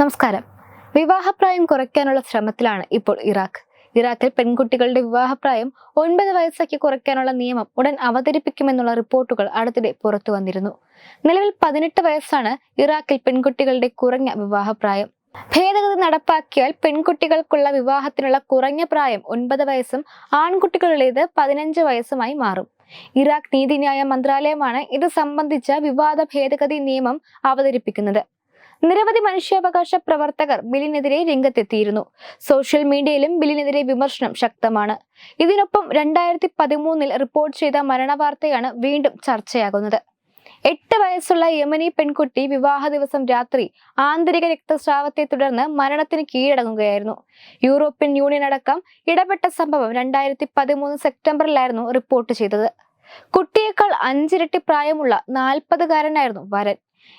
നമസ്കാരം. വിവാഹപ്രായം കുറയ്ക്കാനുള്ള ശ്രമത്തിലാണ് ഇപ്പോൾ ഇറാഖ്. ഇറാഖിൽ പെൺകുട്ടികളുടെ വിവാഹപ്രായം ഒൻപത് വയസ്സാക്കി കുറയ്ക്കാനുള്ള നിയമം ഉടൻ അവതരിപ്പിക്കുമെന്നുള്ള റിപ്പോർട്ടുകൾ അടുത്തിടെ പുറത്തു വന്നിരുന്നു. നിലവിൽ പതിനെട്ട് വയസ്സാണ് ഇറാഖിൽ പെൺകുട്ടികളുടെ കുറഞ്ഞ വിവാഹപ്രായം. ഭേദഗതി നടപ്പാക്കിയാൽ പെൺകുട്ടികൾക്കുള്ള വിവാഹത്തിനുള്ള കുറഞ്ഞ പ്രായം ഒൻപത് വയസ്സും ആൺകുട്ടികളുടേത് പതിനഞ്ച് വയസ്സുമായി മാറും. ഇറാഖ് നീതിന്യായ മന്ത്രാലയമാണ് ഇത് സംബന്ധിച്ച വിവാദ ഭേദഗതി നിയമം അവതരിപ്പിക്കുന്നത്. നിരവധി മനുഷ്യാവകാശ പ്രവർത്തകർ ബില്ലിനെതിരെ രംഗത്തെത്തിയിരുന്നു. സോഷ്യൽ മീഡിയയിലും ബില്ലിനെതിരെ വിമർശനം ശക്തമാണ്. ഇതിനൊപ്പം രണ്ടായിരത്തി പതിമൂന്നിൽ റിപ്പോർട്ട് ചെയ്ത മരണവാർത്തയാണ് വീണ്ടും ചർച്ചയാകുന്നത്. എട്ട് വയസ്സുള്ള യമനി പെൺകുട്ടി വിവാഹ ദിവസം രാത്രി ആന്തരിക രക്തസ്രാവത്തെ തുടർന്ന് മരണത്തിന് കീഴടങ്ങുകയായിരുന്നു. യൂറോപ്യൻ യൂണിയൻ അടക്കം ഇടപെട്ട സംഭവം രണ്ടായിരത്തി പതിമൂന്ന് സെപ്റ്റംബറിലായിരുന്നു റിപ്പോർട്ട് ചെയ്തത്. കുട്ടിയേക്കാൾ അഞ്ചിരട്ടി പ്രായമുള്ള നാൽപ്പതുകാരനായിരുന്നു വരൻ.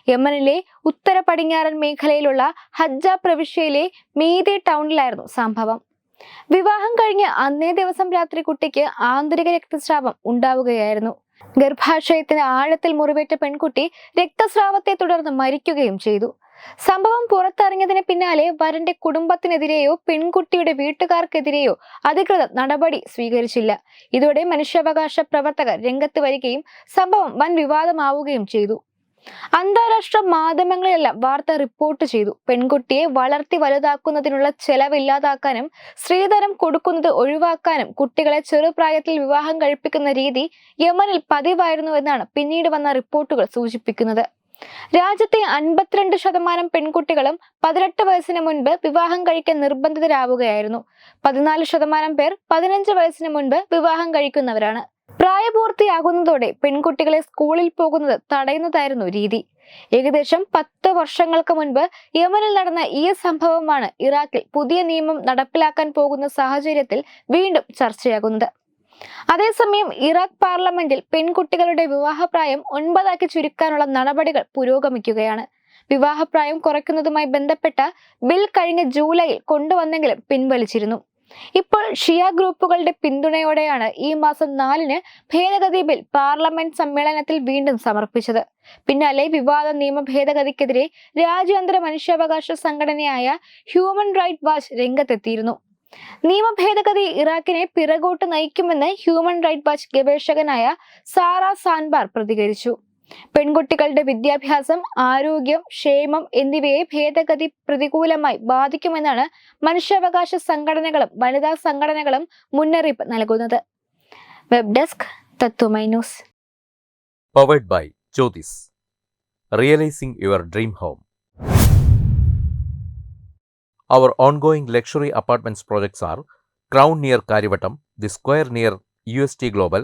യമനിലെ ഉത്തര പടിഞ്ഞാറൻ മേഖലയിലുള്ള ഹജ്ജ പ്രവിശ്യയിലെ മീതെ ടൗണിലായിരുന്നു സംഭവം. വിവാഹം കഴിഞ്ഞ് അന്നേ ദിവസം രാത്രി കുട്ടിക്ക് ആന്തരിക രക്തസ്രാവം ഉണ്ടാവുകയായിരുന്നു. ഗർഭാശയത്തിന് ആഴത്തിൽ മുറിവേറ്റ പെൺകുട്ടി രക്തസ്രാവത്തെ തുടർന്ന് മരിക്കുകയും ചെയ്തു. സംഭവം പുറത്തറിഞ്ഞതിന് പിന്നാലെ വരന്റെ കുടുംബത്തിനെതിരെയോ പെൺകുട്ടിയുടെ വീട്ടുകാർക്കെതിരെയോ അധികൃതർ നടപടി സ്വീകരിച്ചില്ല. ഇതോടെ മനുഷ്യാവകാശ പ്രവർത്തകർ രംഗത്ത് വരികയും സംഭവം വൻ വിവാദമാവുകയും ചെയ്തു. അന്താരാഷ്ട്ര മാധ്യമങ്ങളിലെല്ലാം വാർത്ത റിപ്പോർട്ട് ചെയ്തു. പെൺകുട്ടിയെ വളർത്തി വലുതാക്കുന്നതിനുള്ള ചെലവില്ലാതാക്കാനും സ്ത്രീധനം കൊടുക്കുന്നത് ഒഴിവാക്കാനും കുട്ടികളെ ചെറുപ്രായത്തിൽ വിവാഹം കഴിപ്പിക്കുന്ന രീതി യമനിൽ പതിവായിരുന്നു എന്നാണ് പിന്നീട് വന്ന റിപ്പോർട്ടുകൾ സൂചിപ്പിക്കുന്നത്. രാജ്യത്തെ അൻപത്തിരണ്ട് ശതമാനം പെൺകുട്ടികളും പതിനെട്ട് വയസ്സിന് മുൻപ് വിവാഹം കഴിക്കാൻ നിർബന്ധിതരാവുകയായിരുന്നു. പതിനാല് ശതമാനം പേർ പതിനഞ്ച് വയസ്സിന് മുൻപ് വിവാഹം കഴിക്കുന്നവരാണ്. പ്രായപൂർത്തിയാകുന്നതോടെ പെൺകുട്ടികളെ സ്കൂളിൽ പോകുന്നത് തടയുന്നതായിരുന്നു രീതി. ഏകദേശം പത്ത് വർഷങ്ങൾക്ക് മുൻപ് യമനിൽ നടന്ന ഈ സംഭവമാണ് ഇറാഖിൽ പുതിയ നിയമം നടപ്പിലാക്കാൻ പോകുന്ന സാഹചര്യത്തിൽ വീണ്ടും ചർച്ചയാകുന്നത്. അതേസമയം ഇറാഖ് പാർലമെന്റിൽ പെൺകുട്ടികളുടെ വിവാഹപ്രായം ഒൻപതാക്കി ചുരുക്കാനുള്ള നടപടികൾ പുരോഗമിക്കുകയാണ്. വിവാഹപ്രായം കുറയ്ക്കുന്നതുമായി ബന്ധപ്പെട്ട ബിൽ കഴിഞ്ഞ ജൂലൈയിൽ കൊണ്ടുവന്നെങ്കിലും പിൻവലിച്ചിരുന്നു. ഇപ്പോൾ ഷിയ ഗ്രൂപ്പുകളുടെ പിന്തുണയോടെയാണ് ഈ മാസം നാലിന് ഭേദഗതി ബിൽ പാർലമെന്റ് സമ്മേളനത്തിൽ വീണ്ടും സമർപ്പിച്ചത്. പിന്നാലെ വിവാദ നിയമ ഭേദഗതിക്കെതിരെ രാജ്യാന്തര മനുഷ്യാവകാശ സംഘടനയായ ഹ്യൂമൻ റൈറ്റ് വാച്ച് രംഗത്തെത്തിയിരുന്നു. നിയമ ഭേദഗതി ഇറാഖിനെ പിറകോട്ട് നയിക്കുമെന്ന് ഹ്യൂമൻ റൈറ്റ് വാച്ച് ഗവേഷകനായ സാറ സാൻബാർ പ്രതികരിച്ചു. പെൺകുട്ടികളുടെ വിദ്യാഭ്യാസം ആരോഗ്യം ക്ഷേമം എന്നിവയെ ഭേദഗതി പ്രതികൂലമായി ബാധിക്കുമെന്നാണ് മനുഷ്യാവകാശ സംഘടനകളും വനിതാ സംഘടനകളും മുന്നറിയിപ്പ് നൽകുന്നത്. Web desk Tatwamayi news. Powered by Jyothis realising your dream home our ongoing luxury apartments projects are crown near Kariavattom the square near U S T Crown